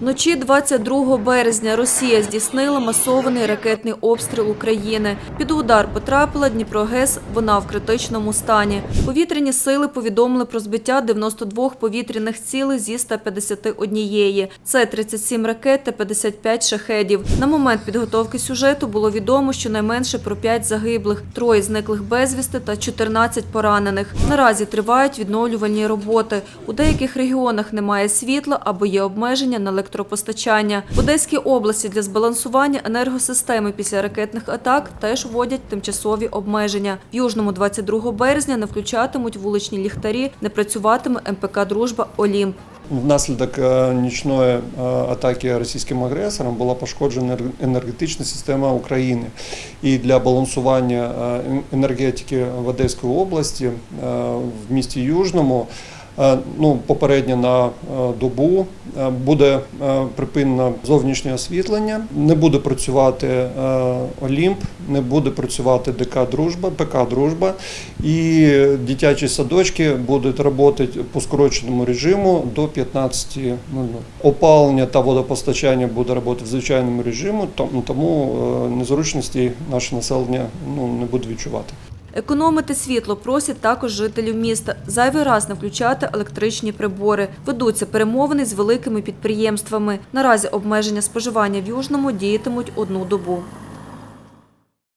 Вночі 22 березня Росія здійснила масований ракетний обстріл України. Під удар потрапила Дніпрогес, вона в критичному стані. Повітряні сили повідомили про збиття 92 повітряних цілей зі 151. Це 37 ракет та 55 шахедів. На момент підготовки сюжету було відомо, що найменше про 5 загиблих, троє зниклих безвісти та 14 поранених. Наразі тривають відновлювальні роботи. У деяких регіонах немає світла або є обмеження на електропостачання. В Одеській області для збалансування енергосистеми після ракетних атак теж вводять тимчасові обмеження. В Южному 22 березня не включатимуть вуличні ліхтарі, не працюватиме МПК Дружба Олімп. Внаслідок е, нічної е, атаки російським агресором була пошкоджена енергетична система України. І для балансування е, енергетики в Одеській області в місті Южному. Е, Ну, попередньо на е, добу е, буде припинено зовнішнє освітлення, не буде працювати Олімп, не буде працювати ДК Дружба, ПК Дружба, і дитячі садочки будуть працювати по скороченому режиму до 15.00. Опалення та водопостачання буде працювати в звичайному режимі, тому- незручності наше населення ну, не буде відчувати. Економити світло просять також жителів міста. Зайвий раз не включати електричні прибори. Ведуться перемовини з великими підприємствами. Наразі обмеження споживання в Южному діятимуть одну добу.